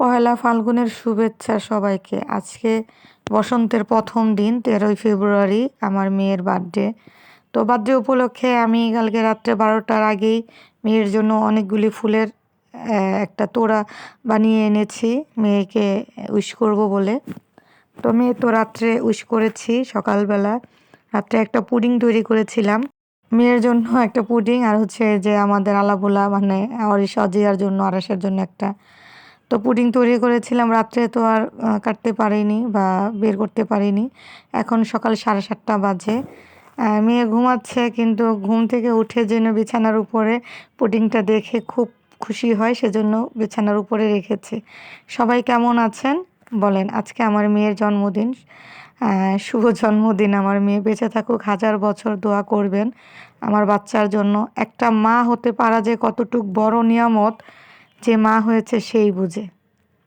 পহেলা ফাল্গুনের শুভেচ্ছা সবাইকে। আজকে বসন্তের প্রথম দিন, তেরোই ফেব্রুয়ারি, আমার মেয়ের বার্থডে। তো বার্থডে উপলক্ষে আমি কালকে রাত্রে বারোটার আগেই মেয়ের জন্য অনেকগুলি ফুলের একটা তোড়া বানিয়ে এনেছি। মেয়েকে উইশ করব বলে। তো মেয়ে তো রাত্রে উইশ করেছি, সকালবেলা। রাত্রে একটা পুডিং তৈরি করেছিলাম। মেয়ের জন্য একটা পুডিং আর হচ্ছে যে আমাদের আলাবোলা মানে অরিশ অজিয়ার জন্য, আরাসের জন্য একটা তো পুডিং তৈরি করেছিলাম, রাত্রে তো আর কাটতে পারিনি বা বের করতে পারিনি। এখন সকাল সাড়ে সাতটা বাজে। মেয়ে ঘুমাচ্ছে কিন্তু ঘুম থেকে উঠে যেন বিছানার উপরে পুডিংটা দেখে খুব খুশি হয়, সেজন্য বিছানার উপরে রেখেছে। সবাই কেমন আছেন? বলেন, আজকে আমার মেয়ের জন্মদিন। শুভ জন্মদিন। আমার মেয়ে বেঁচে থাকুক, হাজার বছর দোয়া করবেন। আমার বাচ্চার জন্য একটা মা হতে পারা যে কতটুক বড় নিয়ামত যে মা হয়েছে সেই বুঝে,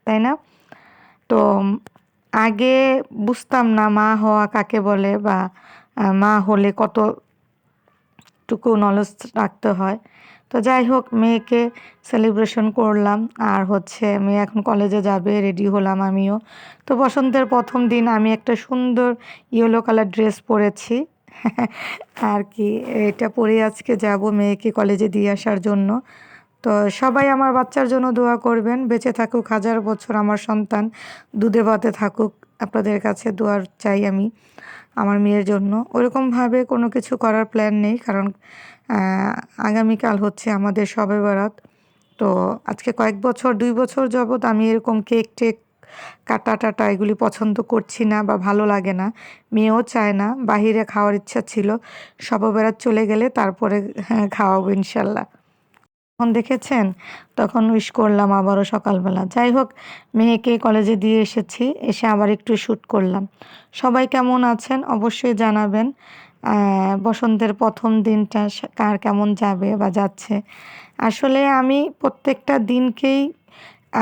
তাই না? তো আগে বুঝতাম না মা হওয়া কাকে বলে বা মা হলে কতটুকু নলেজ রাখতে হয়। তো যাই হোক, মেয়েকে সেলিব্রেশন করলাম। আর হচ্ছে মেয়ে এখন কলেজে যাবে রেডি হলাম আমিও। তো বসন্তের প্রথম দিন আমি একটা সুন্দর ইয়েলো কালার ড্রেস পরেছি। আর কি, এটা পরে আজকে যাব মেয়েকে কলেজে দিয়ে আসার জন্য। তো সবাই আমার বাচ্চার জন্য দোয়া করবেন। বেঁচে থাকুক হাজার বছর আমার সন্তান দুধে ভাতে থাকুক। আপনাদের কাছে দোয়ার চাই আমি আমার মেয়ের জন্য। ওরকমভাবে কোনো কিছু করার প্ল্যান নেই কারণ আগামীকাল হচ্ছে আমাদের সবে বরাত। তো আজকে কয়েক বছর দুই বছর যাবৎ আমি এরকম কেক টেক কাটা টাটা এগুলি পছন্দ করছি না বা ভালো লাগে না। মেয়েও চায় না বাহিরে খাওয়ার ইচ্ছা ছিল। সবে বেড়াত চলে গেলে তারপরে হ্যাঁ, খাওয়াবো ইনশাল্লাহ। যখন দেখেছেন, তখন উইশ করলাম আবারও সকালবেলা। যাই হোক, মেয়েকে কলেজে দিয়ে এসেছি, এসে আবার একটু শ্যুট করলাম। সবাই কেমন আছেন? অবশ্যই জানাবেন বসন্তের প্রথম দিনটা কার কেমন যাবে বা যাচ্ছে। আসলে আমি প্রত্যেকটা দিনকেই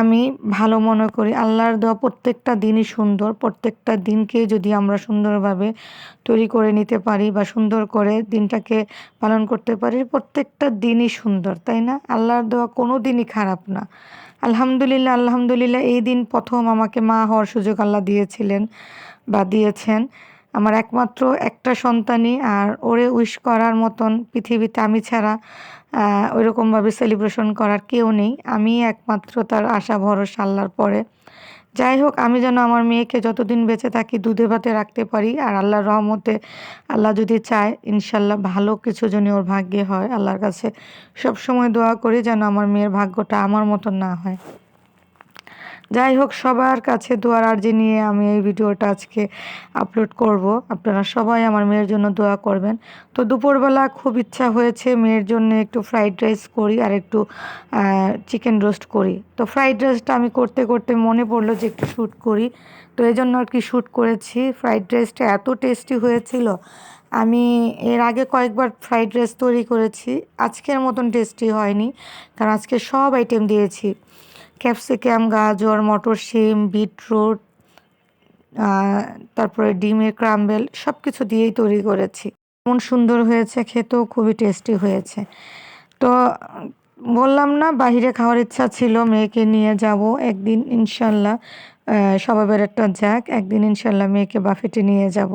আমি ভালো মনে করি। আল্লাহর দেওয়া প্রত্যেকটা দিনই সুন্দর। প্রত্যেকটা দিনকে যদি আমরা সুন্দরভাবে তৈরি করে নিতে পারি বা সুন্দর করে দিনটাকে পালন করতে পারি, প্রত্যেকটা দিনই সুন্দর, তাই না? আল্লাহর দেওয়া কোনো দিনই খারাপ না। আলহামদুলিল্লাহ আলহামদুলিল্লাহ, এই দিন প্রথম আমাকে মা হওয়ার সুযোগ আল্লাহ দিয়েছিলেন বা দিয়েছেন। আমার একমাত্র একটা সন্তানই আর ওরে উইশ করার মতন পৃথিবীতে আমি ছাড়া ওইরকমভাবে সেলিব্রেশন করার কেউ নেই। আমি একমাত্র তার আশা, ভরসা, আল্লাহর পরে। যাই হোক, আমি যেন আমার মেয়েকে যতদিন বেঁচে থাকি দুধে ভাতে রাখতে পারি আর আল্লাহর রহমতে আল্লাহ যদি চায়, ইনশাল্লাহ ভালো কিছু যেন ওর ভাগ্যে হয়। আল্লাহর কাছে সবসময় দোয়া করি যেন আমার মেয়ের ভাগ্যটা আমার মতন না হয়। যাই হোক, সবার কাছে দোয়ার আর্জি নিয়ে আমি এই ভিডিওটা আজকে আপলোড করব। আপনারা সবাই আমার মেয়ের জন্য দোয়া করবেন। তো দুপুরবেলা খুব ইচ্ছা হয়েছে মেয়ের জন্য একটু ফ্রাইড রাইস করি আর একটু চিকেন রোস্ট করি। তো ফ্রাইড রাইসটা আমি করতে করতে মনে পড়ল যে একটু শ্যুট করি। তো এই জন্য আর কি শ্যুট করেছি। ফ্রাইড রাইসটা এত টেস্টি হয়েছিল। আমি এর আগে কয়েকবার ফ্রাইড রাইস তৈরি করেছি। আজকের মতন টেস্টি হয়নি। কারণ আজকে সব আইটেম দিয়েছি। ক্যাপসিকাম, গাজর মটর শিম বিটরুট তারপরে ডিমের ক্রাম্বেল সব কিছু দিয়েই তৈরি করেছি। এমন সুন্দর হয়েছে, খেতেও খুবই টেস্টি হয়েছে। তো বললাম না, বাহিরে খাওয়ার ইচ্ছা ছিল, মেয়েকে নিয়ে যাব একদিন, ইনশাল্লাহ। স্বভাবের একটা যাক একদিন ইনশাল্লাহ মেয়েকে বাফেটে নিয়ে যাব।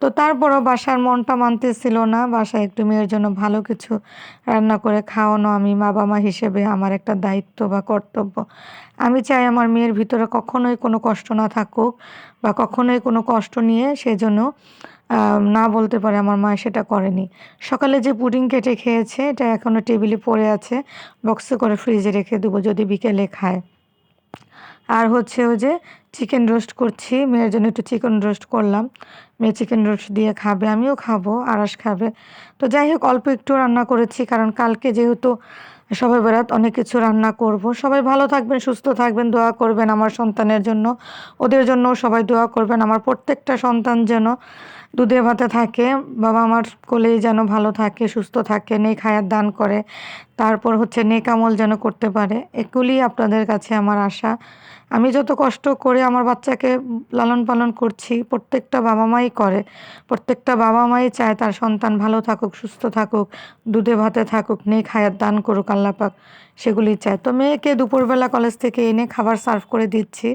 তো তারপরও বাসার মনটা মানতেছিল না। বাসায় একটু মেয়ের জন্য ভালো কিছু রান্না করে খাওয়ানো আমি মা বাবা হিসেবে আমার একটা দায়িত্ব বা কর্তব্য। আমি চাই আমার মেয়ের ভিতরে কখনোই কোনো কষ্ট না থাকুক বা কখনোই কোনো কষ্ট নিয়ে সেজন্য না বলতে পারে আমার মা সেটা করেনি। সকালে যে পুডিং কেটে খেয়েছে, এটা এখনও টেবিলে পড়ে আছে। বক্সে করে ফ্রিজে রেখে দেবো যদি বিকেলে খায়। আর হচ্ছে ওই যে চিকেন রোস্ট করছি। মেয়ের জন্য একটু চিকেন রোস্ট করলাম। মেয়ে চিকেন রোস্ট দিয়ে খাবে, আমিও খাব, আরাস খাবে। তো যাই হোক, অল্প একটু রান্না করেছি কারণ কালকে যেহেতু সবাই বেড়াত অনেক কিছু রান্না করব। সবাই ভালো থাকবেন, সুস্থ থাকবেন, দোয়া করবেন আমার সন্তানের জন্য। ওদের জন্য সবাই দোয়া করবেন, আমার প্রত্যেকটা সন্তান যেন দুধে ভাতে থাকে, বাবা আমার কোলেই যেন ভালো থাকে, সুস্থ থাকে, নেক হায়াত দান করে, তারপর হচ্ছে নেক আমল যেন করতে পারে। এগুলি আপনাদের কাছে আমার আশা। আমি যত কষ্ট করে আমার বাচ্চাকে লালন পালন করছি, প্রত্যেকটা বাবা মাই করে। প্রত্যেকটা বাবা মাই চায় তার সন্তান ভালো থাকুক, সুস্থ থাকুক, দুধে ভাতে থাকুক, নেক হায়াত দান করুক আল্লাপাক সেগুলি চায়। তো মেয়েকে দুপুরবেলা কলেজ থেকে এনে খাবার সার্ভ করে দিচ্ছি।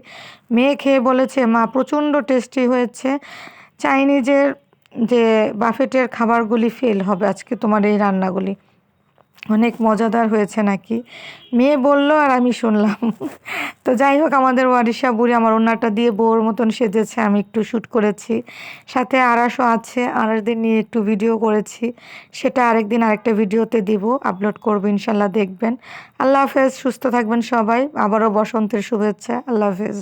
মেয়ে খেয়ে বলেছে, মা, প্রচণ্ড টেস্টি হয়েছে। চাইনিজের যে বাফেটের খাবারগুলি ফেল হবে, আজকে তোমার এই রান্নাগুলি। অনেক মজাদার হয়েছে নাকি? মেয়ে বলল আর আমি শুনলাম। তো যাই হোক, আমাদের ওয়ারিশা বুড়ি আমার ওনারটা দিয়ে বউর মতন সেজেছে, আমি একটু শ্যুট করেছি। সাথে আরাসও আছে আরাসদের নিয়ে একটু ভিডিও করেছি। সেটা আরেকদিন আরেকটা ভিডিওতে দিব আপলোড করব, ইনশাল্লাহ দেখবেন। আল্লাহ হাফেজ, সুস্থ থাকবেন সবাই। আবারও বসন্তের শুভেচ্ছা। আল্লাহ হাফেজ।